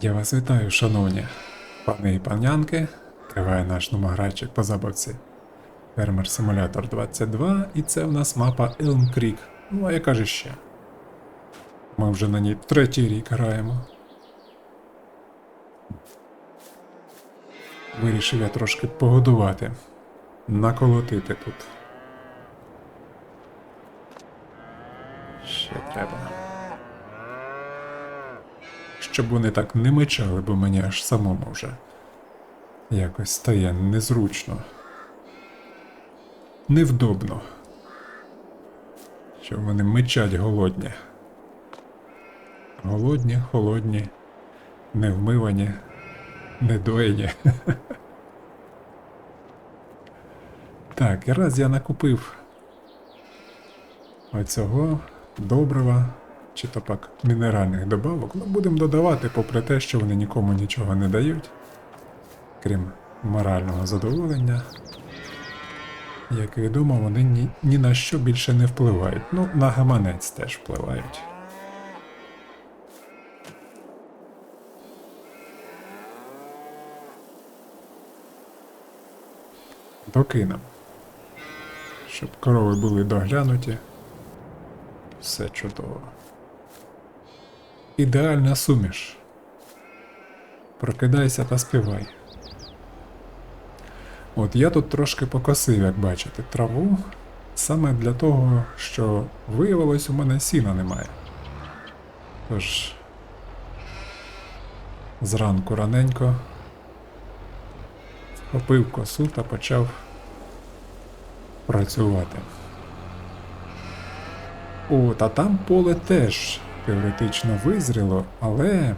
Я вас вітаю, шановні пани і панянки. Триває наш номограйчик по забавці Фермер Симулятор 22, і це в нас мапа Elm Creek. Ну, а яка же ще? Ми вже на ній третій рік граємо. Вирішив я трошки погодувати, наколотити тут. Ще треба. Щоб вони так не мечали, бо мені аж самому вже якось стає незручно. Невдобно. Що вони мечать голодні. Голодні, холодні, невмивані, недоїні. Так, і раз я накупив оцього добрива, чи то пак мінеральних добавок, ну будемо додавати, попри те, що вони нікому нічого не дають, крім морального задоволення. Як відомо, вони ні, ні на що більше не впливають. Ну, на гаманець теж впливають. Докинем. Щоб корови були доглянуті. Все чудово. Ідеальна суміш. Прокидайся та співай. От я тут трошки покосив, як бачите, траву. Саме для того, що виявилось, у мене сіна немає. Тож. Зранку раненько вхопив косу та почав працювати. О, та там поле теж теоретично визріло, але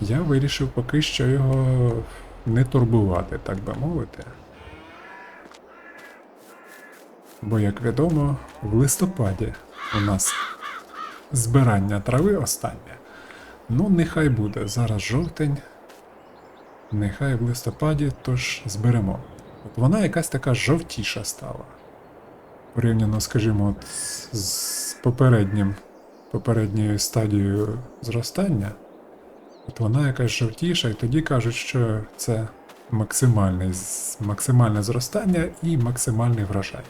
я вирішив поки що його не турбувати, так би мовити. Бо, як відомо, в листопаді у нас збирання трави останнє. Ну, нехай буде. Зараз жовтень. Нехай в листопаді, тож зберемо. От вона якась така жовтіша стала порівняно, скажімо, от з- попереднім, попередньою стадією зростання, от вона якась жовтіша, і тоді кажуть, що це максимальне, максимальне зростання і максимальний врожай.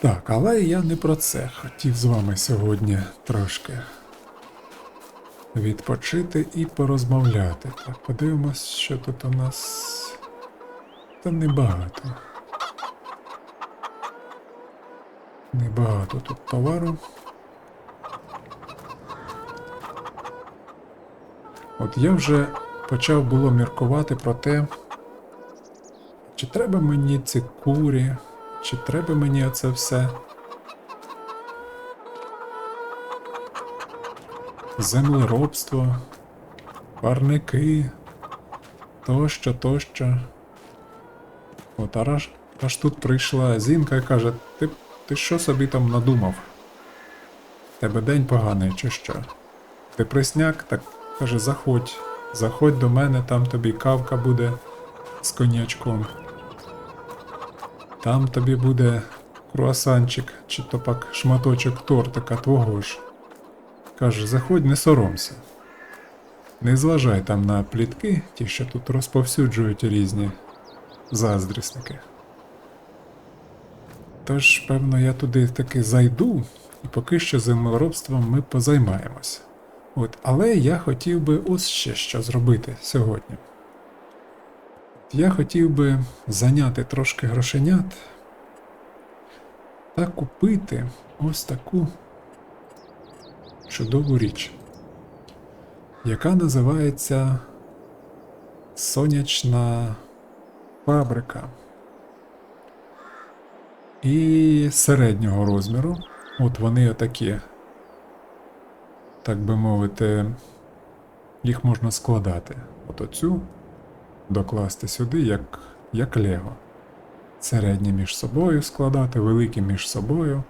Так, але я не про це хотів з вами сьогодні трошки відпочити і порозмовляти. Так, подивимось, що тут у нас. Та небагато. Небагато тут товару. От я вже почав було міркувати про те, чи треба мені ці курі, чи треба мені оце все. Землеробство, парники, тощо, тощо. От аж, аж тут прийшла зінка і каже, ти, ти що собі там надумав? Тебе день поганий, чи що? Ти присняк, так каже, заходь, заходь до мене, там тобі кавка буде з коньячком. Там тобі буде круасанчик, чи то пак шматочок тортика твого ж. Каже, заходь, не соромся. Не зважай там на плітки, ті, що тут розповсюджують різні заздрісники. Тож, певно, я туди таки зайду, і поки що землеробством ми позаймаємось. От, але я хотів би ось ще що зробити сьогодні. Я хотів би зайняти трошки грошенят та купити ось таку чудову річ, яка називається Сонячна фабрика. І середнього розміру. От вони отакі, так би мовити, їх можна складати. От оцю докласти сюди, як, як Лего. Середні між собою складати, великі між собою.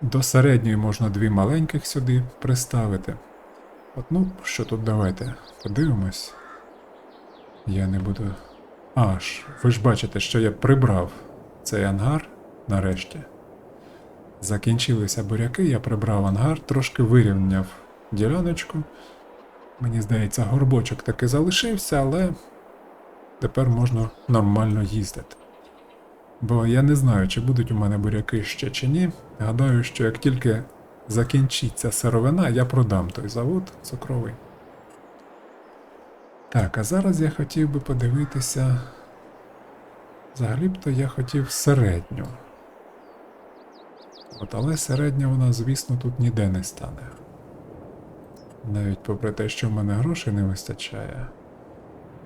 До середньої можна дві маленьких сюди приставити. От ну, що тут давайте подивимось. Я не буду. Аж, ви ж бачите, що я прибрав цей ангар нарешті. Закінчилися буряки, я прибрав ангар, трошки вирівняв діляночку. Мені здається, горбочок таки залишився, але тепер можна нормально їздити. Бо я не знаю, чи будуть у мене буряки ще чи ні. Гадаю, що як тільки закінчиться сировина, я продам той завод цукровий. Так, а зараз я хотів би подивитися. Взагалі б то я хотів середню. От, але середня вона, звісно, тут ніде не стане. Навіть попри те, що в мене грошей не вистачає.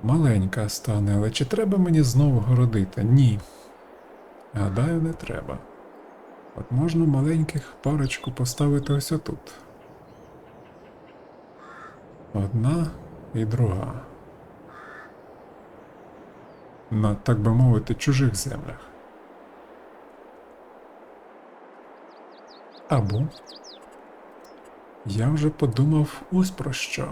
Маленька стане, але чи треба мені знову городити? Ні. Гадаю, не треба. От можна маленьких парочку поставити ось отут. Одна і друга. На, так би мовити, чужих землях. Або я вже подумав ось про що.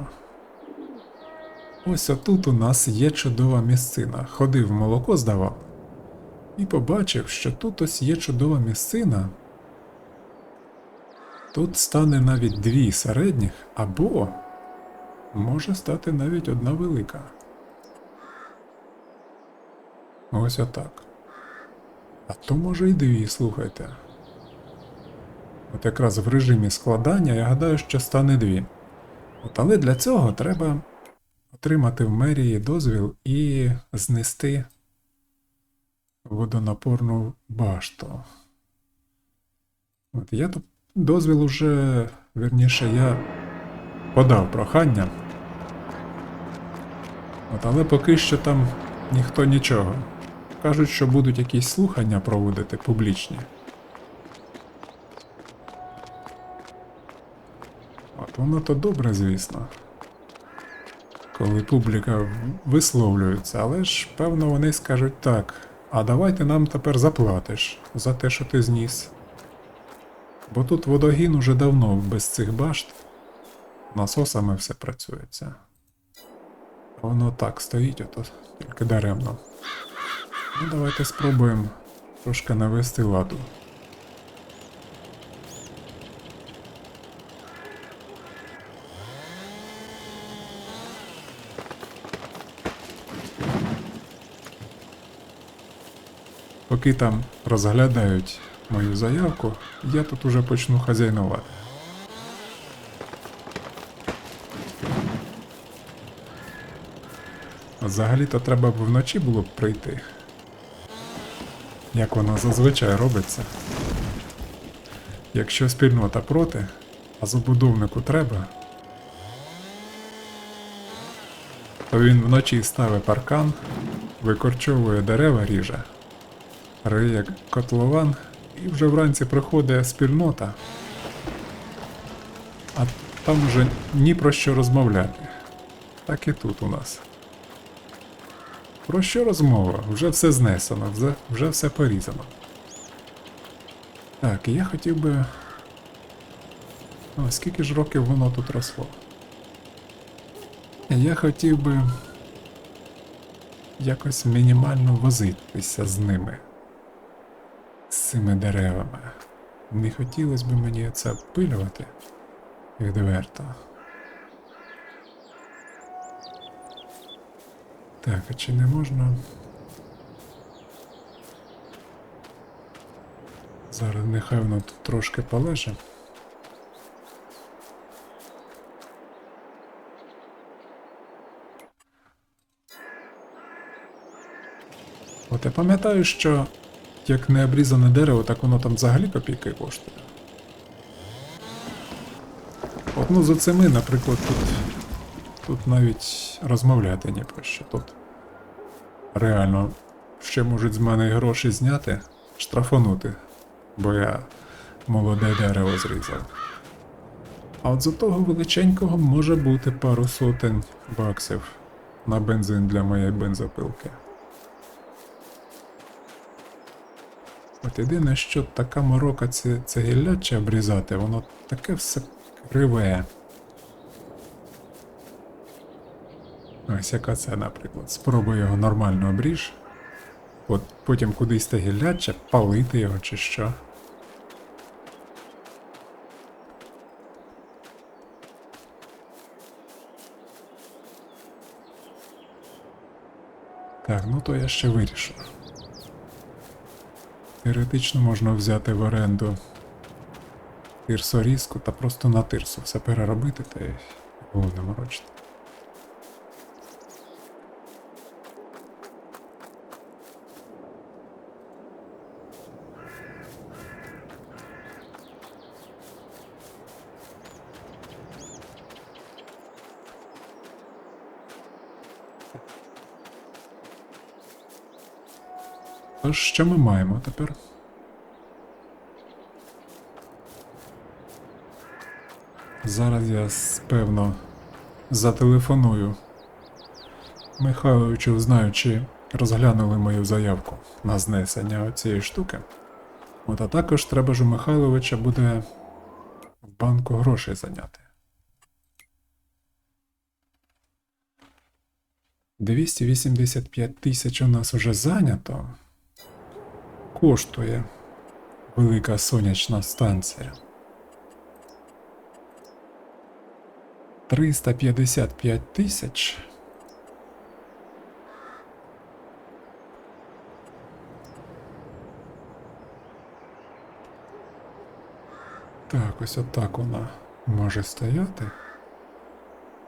Ось отут у нас є чудова місцина. Ходив молоко здавав і побачив, що тут ось є чудова місцина. Тут стане навіть дві середніх, або може стати навіть одна велика. Ось отак. А то може й дві, слухайте. От якраз в режимі складання я гадаю, що стане дві. От, але для цього треба отримати в мерії дозвіл і знести водонапорну башту. От я тут дозвіл уже, вірніше, я подав прохання. От, але поки що там ніхто нічого. Кажуть, що будуть якісь слухання проводити публічні. От воно то добре, звісно. Коли публіка висловлюється, але ж певно вони скажуть так. А давай ти нам тепер заплатиш за те, що ти зніс. Бо тут водогін уже давно без цих башт. Насосами все працюється. Воно так стоїть, ото тільки даремно. Ну, давайте спробуємо трошки навести ладу. Поки там розглядають мою заявку, я тут уже почну хазяйнувати. Взагалі-то треба б вночі було б прийти. Як воно зазвичай робиться. Якщо спільнота проти, а забудовнику треба, то він вночі ставить паркан, викорчовує дерева ріже, риє котлован і вже вранці приходить спільнота. А там вже ні про що розмовляти. Так і тут у нас. Про що розмова? Вже все знесено, вже, вже все порізано. Так, я хотів би. О, скільки ж років воно тут росло? Я хотів би якось мінімально возитися з ними, з цими деревами. Не хотілося б мені це обпилювати відверто. Так, а чи не можна. Зараз нехай воно тут трошки полеже. От я пам'ятаю, що як не обрізане дерево, так воно там взагалі копійки коштує. От ну за цими, наприклад, тут Тут навіть розмовляти ні про що. Тут реально ще можуть з мене гроші зняти, штрафанути, бо я молоде дерево зрізав. А от за того величенького може бути пару сотень баксів на бензин для моєї бензопилки. От єдине, що така морока це, це гілляче обрізати, воно таке все криве. Ось яка це, наприклад. Спробуй його нормально обріж. От потім кудись та гілляче, палити його чи що. Так, ну то я ще вирішу. Теоретично можна взяти в оренду тирсорізку та просто на тирсу все переробити та й головне морочити. Тож, що ми маємо тепер? Зараз я певно зателефоную Михайловичу, знаю, чи розглянули мою заявку на знесення цієї штуки. От, а також треба ж у Михайловича буде в банку грошей зайняти. 285 тисяч у нас вже зайнято. Коштує велика сонячна станція. 355 тисяч. Так, ось отак вона може стояти.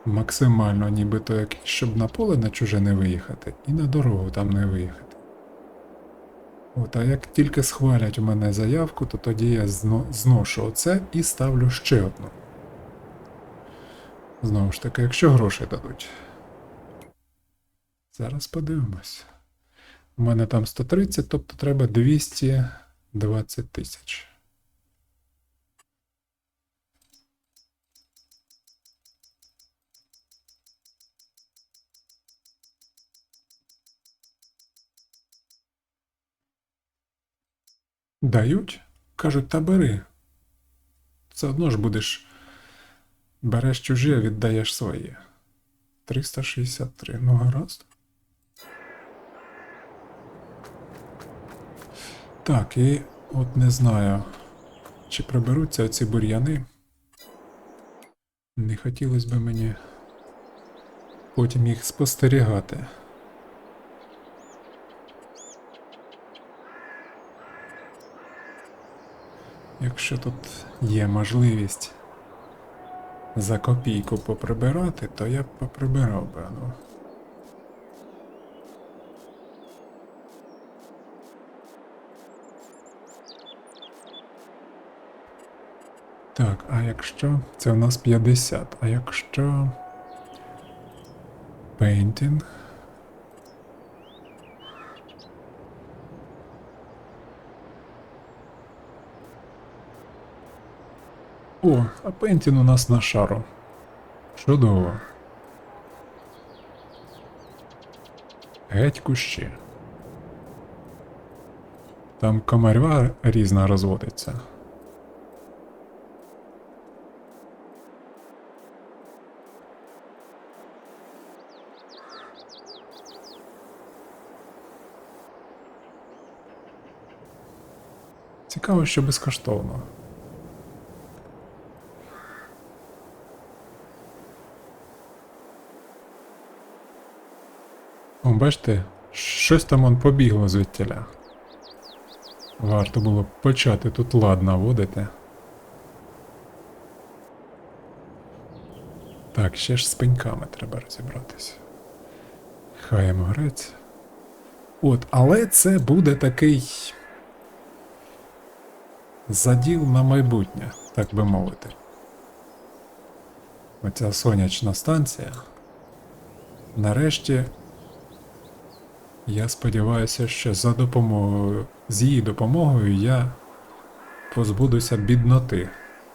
Максимально нібито як, щоб на поле на чуже не виїхати, і на дорогу там не виїхати. От, а як тільки схвалять у мене заявку, то тоді я зношу оце і ставлю ще одну. Знову ж таки, якщо гроші дадуть. Зараз подивимось. У мене там 130, тобто треба 220 тисяч. Дають? Кажуть, та бери. Все одно ж будеш. Береш чужі, а віддаєш свої. 363. Ну гаразд. Так, і от не знаю, чи приберуться оці бур'яни. Не хотілося б мені потім їх спостерігати. Якщо тут є можливість за копійку поприбирати, то я б поприбирав би, ну. Так, а якщо це у нас 50, а якщо painting О, а Пентін у нас на шару. Чудово. Геть кущі. Там комарва різна розводиться. Цікаво, що безкоштовно. Бачите, щось там он побігло звідтіля. Варто було б почати тут лад наводити. Так, ще ж з пеньками треба розібратися. Хаєм грець. От, але це буде такий заділ на майбутнє, так би мовити. Оця сонячна станція. Нарешті я сподіваюся, що за допомогою, з її допомогою я позбудуся бідноти,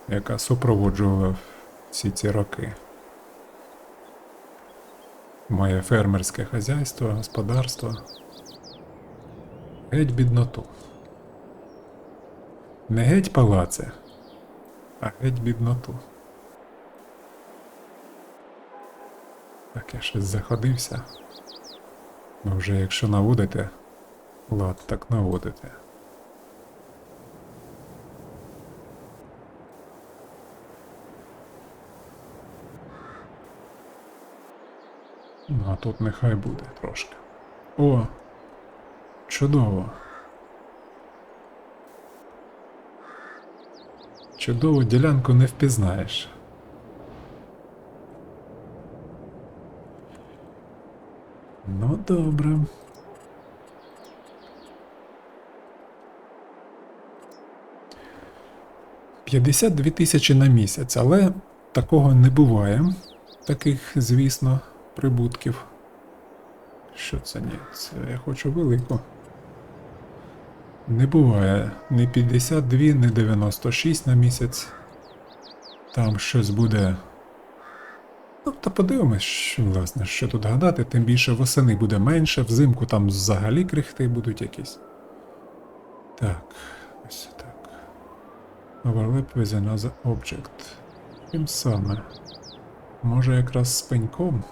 яка супроводжувала всі ці роки. Моє фермерське хазяйство, господарство. Геть бідноту. Не геть палаце, а геть бідноту. Так я щось заходився. Ну вже якщо наводите, лад так наводите. Ну а тут нехай буде трошки. О! Чудово. Чудову ділянку не впізнаєш. Ну, добре. П'ятдесят дві тисячі на місяць, але такого не буває. Таких, звісно, прибутків. Що це ні? Це я хочу велику. Не буває ні 52, ні 96 на місяць. Там щось буде. Ну, та подивимось, власне, що тут гадати, тим більше восени буде менше, взимку там взагалі крихти будуть якісь. Так, ось так. Overlap with another object. Тим саме. Може якраз з пеньком?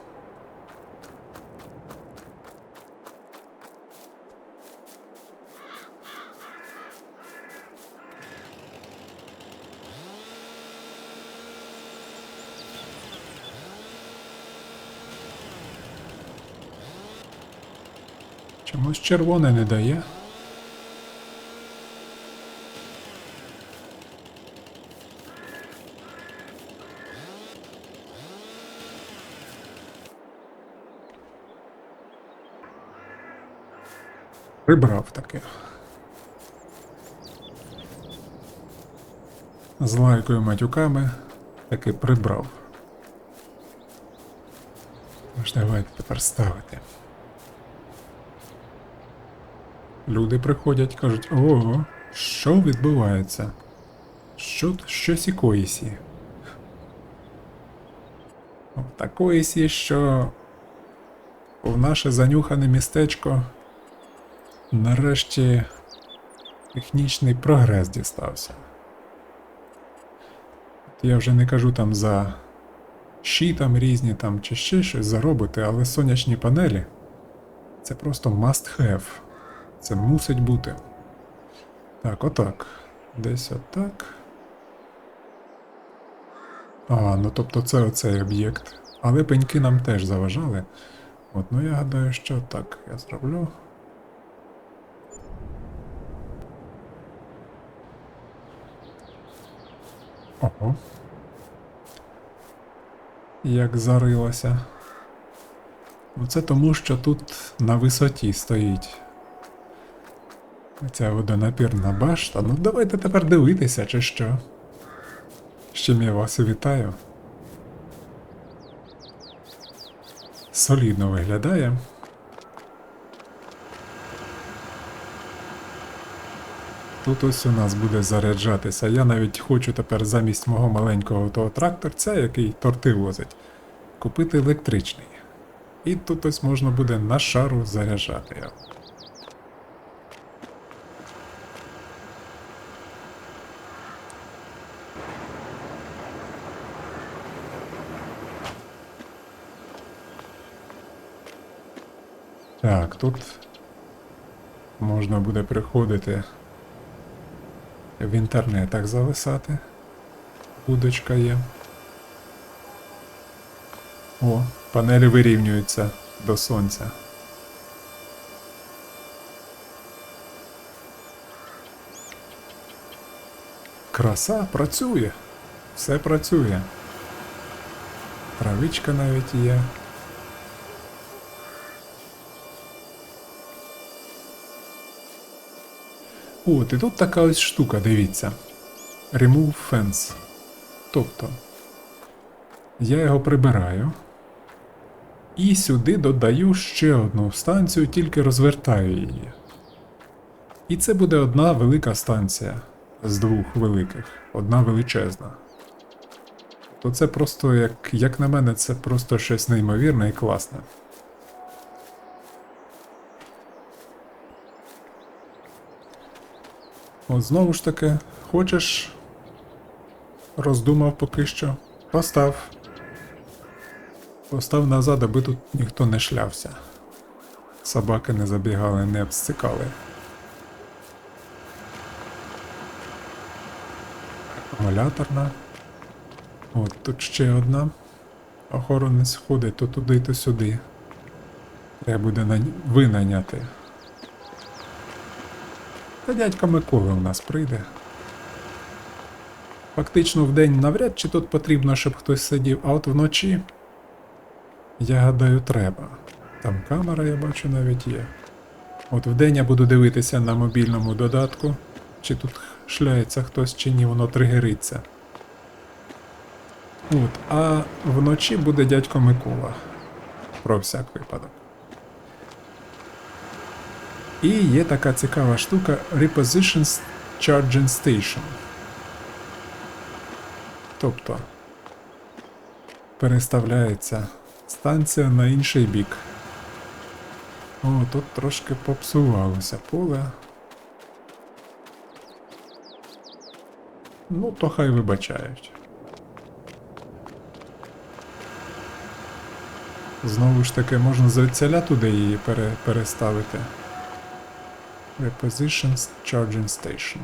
Чомусь червоне не дає. Прибрав таки. З лайкою матюками таки прибрав. Тож давайте тепер ставити. Люди приходять, кажуть, ого, що відбувається? Що щось і коїсі? Та коїсі, що в наше занюхане містечко нарешті технічний прогрес дістався. Я вже не кажу там за щі там різні там чи ще щось за роботи, але сонячні панелі це просто must have. Це мусить бути. Так, отак. Десь отак. А, ну тобто це оцей об'єкт. Але пеньки нам теж заважали. От, ну я гадаю, що так я зроблю. Ого. Як зарилося. Ну це тому, що тут на висоті стоїть. Ця водонапірна башта. Ну давайте тепер дивитися, чи що. З чим я вас вітаю. Солідно виглядає. Тут ось у нас буде заряджатися. Я навіть хочу тепер замість мого маленького того тракторця, який торти возить, купити електричний. І тут ось можна буде на шару заряджати його. Так, тут можна буде приходити в інтернетах зависати. Будочка є. О, панелі вирівнюються до сонця. Краса працює. Все працює. Травичка навіть є. От, і тут така ось штука, дивіться. Remove fence. Тобто, я його прибираю. І сюди додаю ще одну станцію, тільки розвертаю її. І це буде одна велика станція з двох великих, одна величезна. То це просто, як, як на мене, це просто щось неймовірне і класне. От знову ж таки, хочеш. Роздумав поки що. Постав. Постав назад, аби тут ніхто не шлявся. Собаки не забігали, не обстикали. Акумуляторна. От тут ще одна. Охоронець ходить то туди, то сюди. Треба буде винайняти. Та дядько Микола у нас прийде. Фактично вдень навряд чи тут потрібно, щоб хтось сидів, а от вночі, я гадаю, треба. Там камера, я бачу, навіть є. От вдень я буду дивитися на мобільному додатку, чи тут шляється хтось, чи ні, воно тригериться. От, а вночі буде дядько Микола. Про всяк випадок. І є така цікава штука Repositions Charging Station. Тобто переставляється станція на інший бік. О, тут трошки попсувалося поле. Ну, то хай вибачають. Знову ж таки, можна звідсіля туди її пере, переставити. Repositions Charging Station.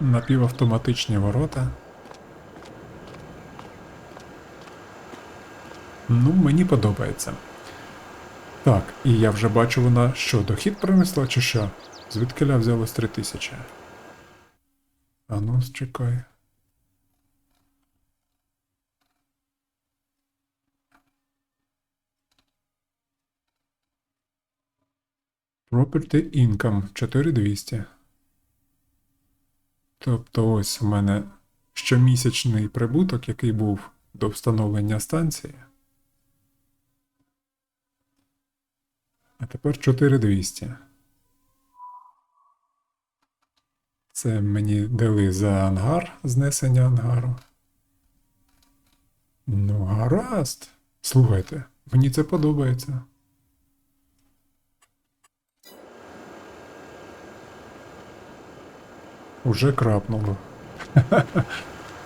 Напівавтоматичні ворота. Ну, мені подобається. Так, і я вже бачу, вона що, дохід принесла чи що? Звідкиля взялось 3000? А ну, чекай. Property Income 4200. Тобто ось у мене щомісячний прибуток, який був до встановлення станції. А тепер 4200. Це мені дали за ангар, знесення ангару. Ну, гаразд. Слухайте, мені це подобається. Уже крапнуло.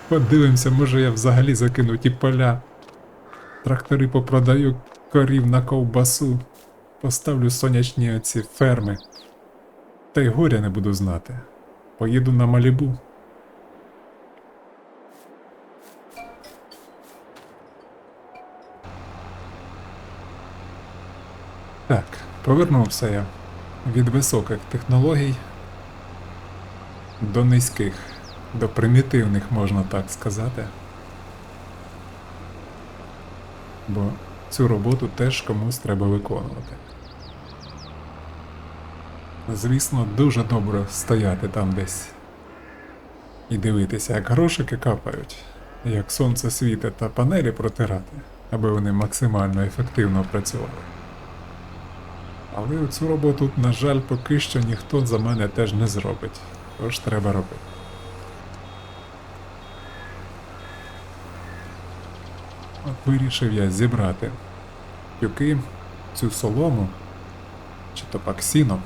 Подивимося, може я взагалі закину ті поля. Трактори попродаю корів на ковбасу. Поставлю сонячні оці ферми. Та й горя не буду знати. Поїду на Малібу. Так, повернувся я від високих технологій до низьких, до примітивних, можна так сказати. Бо цю роботу теж комусь треба виконувати. Звісно, дуже добре стояти там десь і дивитися, як грошики капають, як сонце світить та панелі протирати, аби вони максимально ефективно працювали. Але цю роботу, на жаль, поки що ніхто за мене теж не зробить. Тож треба робити. Вирішив я зібрати тюки, цю солому, чи то пак сіно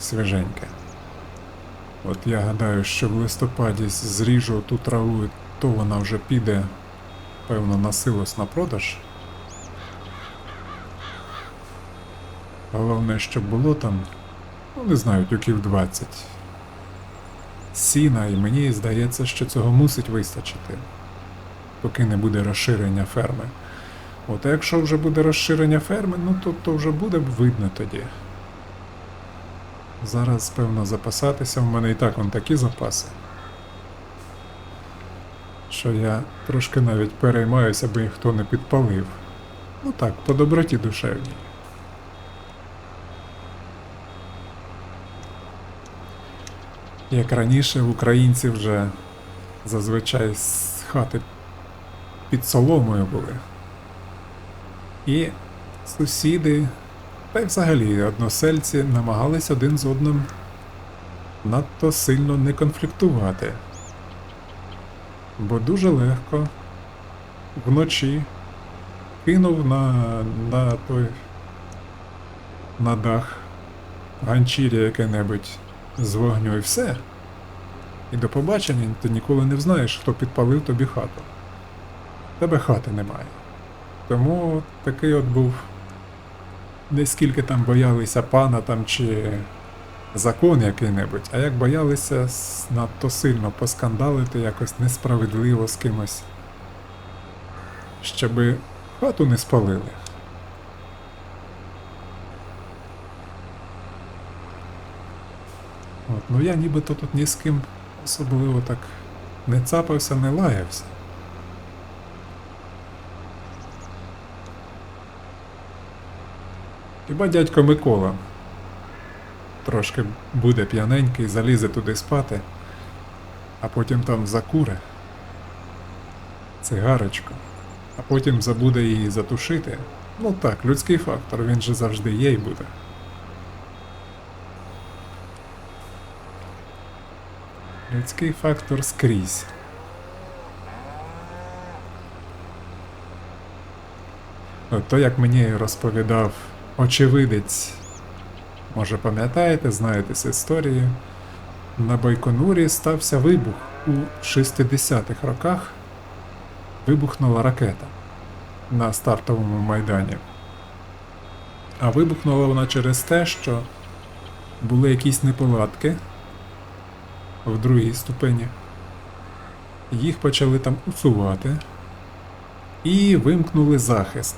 свіженьке. От я гадаю, що в листопаді зріжу ту траву, то вона вже піде, певно, на силос на продаж. Головне, щоб було там, ну не знаю, тюків 20 сіна, і мені здається, що цього мусить вистачити, поки не буде розширення ферми. От а якщо вже буде розширення ферми, ну то, то вже буде видно тоді. Зараз, певно, запасатися, в мене і так вон такі запаси. Що я трошки навіть переймаюся, аби ніхто не підпалив. Ну так, по доброті душевній. Як раніше українці вже зазвичай з хати під соломою були. І сусіди, та й взагалі односельці намагались один з одним надто сильно не конфліктувати. Бо дуже легко вночі кинув на, на той на дах ганчір'я яке-небудь з вогню і все. І до побачення ти ніколи не знаєш, хто підпалив тобі хату. Тебе хати немає. Тому такий от був. Не скільки там боялися пана там чи закон який-небудь, а як боялися надто сильно поскандалити якось несправедливо з кимось. щоб хату не спалили. От, ну я нібито тут ні з ким особливо так не цапався, не лаявся. Хіба дядько Микола трошки буде п'яненький, залізе туди спати, а потім там закуре цигарочку, а потім забуде її затушити. Ну так, людський фактор, він же завжди є і буде. Людський фактор скрізь. То, як мені розповідав очевидець, може пам'ятаєте, знаєте з історії, на Байконурі стався вибух у 60-х роках. Вибухнула ракета на стартовому майдані. А вибухнула вона через те, що були якісь неполадки в другій ступені. Їх почали там усувати і вимкнули захист.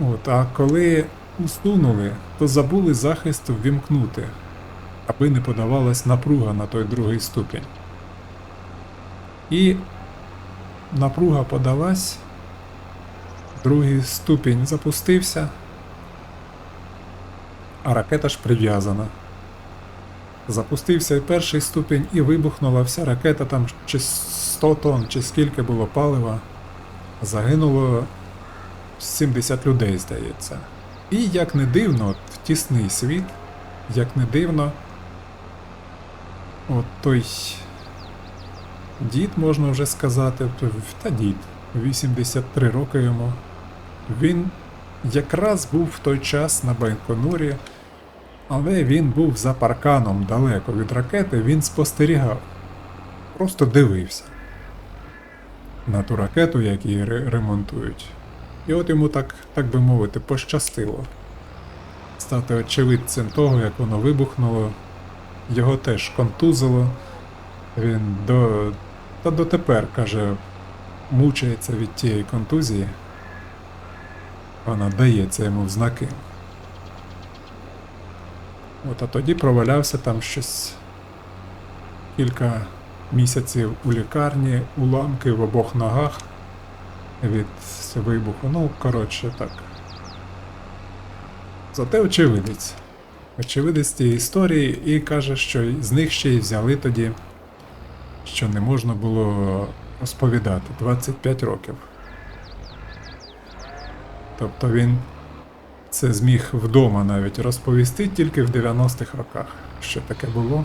От, а коли усунули, то забули захист ввімкнути, аби не подавалась напруга на той другий ступінь. І напруга подалась, другий ступінь запустився, а ракета ж прив'язана. Запустився перший ступінь і вибухнула вся ракета, там чи 100 тонн, чи скільки було палива. Загинуло 70 людей, здається. І як не дивно, в тісний світ, як не дивно, от той дід, можна вже сказати, та дід, 83 роки йому. Він якраз був в той час на Байконурі, але він був за парканом далеко від ракети, він спостерігав, просто дивився на ту ракету, як її ремонтують. І от йому так, так би мовити, пощастило стати очевидцем того, як воно вибухнуло. Його теж контузило. Він до. Та дотепер, каже, мучається від тієї контузії. Вона дається йому в знаки. От, а тоді провалявся там щось кілька місяців у лікарні, уламки в обох ногах від вибуху. Ну, коротше, так. Зате очевидець. Очевидець тієї історії і каже, що з них ще й взяли тоді, що не можна було розповідати 25 років. Тобто він це зміг вдома навіть розповісти тільки в 90-х роках, що таке було,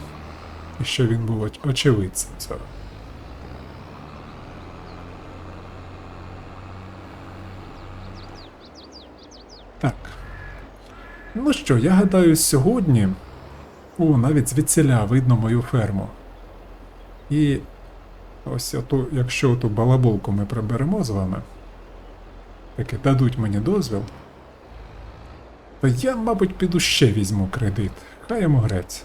і що він був оч- очевидцем цього. Так. Ну що, я гадаю, сьогодні. О, навіть звідсіля видно мою ферму. І ось оту, якщо ту балаболку ми приберемо з вами, таки дадуть мені дозвіл, я, мабуть, піду ще візьму кредит. Хай йому грець.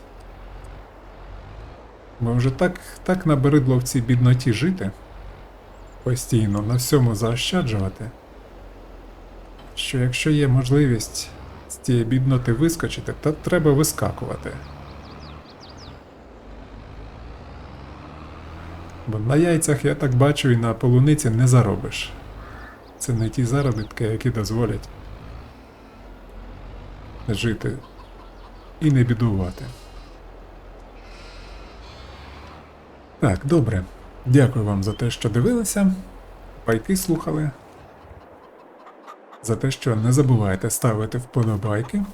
Бо вже так, так набридло в цій бідноті жити, постійно на всьому заощаджувати, що якщо є можливість з цієї бідноти вискочити, то треба вискакувати. Бо на яйцях, я так бачу, і на полуниці не заробиш. Це не ті заробітки, які дозволять жити і не бідувати. Так, добре. Дякую вам за те, що дивилися, пайки слухали. За те, що не забувайте ставити вподобайки.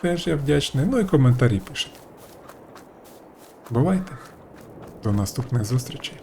Теж я вдячний. Ну і коментарі пишіть. Бувайте. До наступних зустрічей.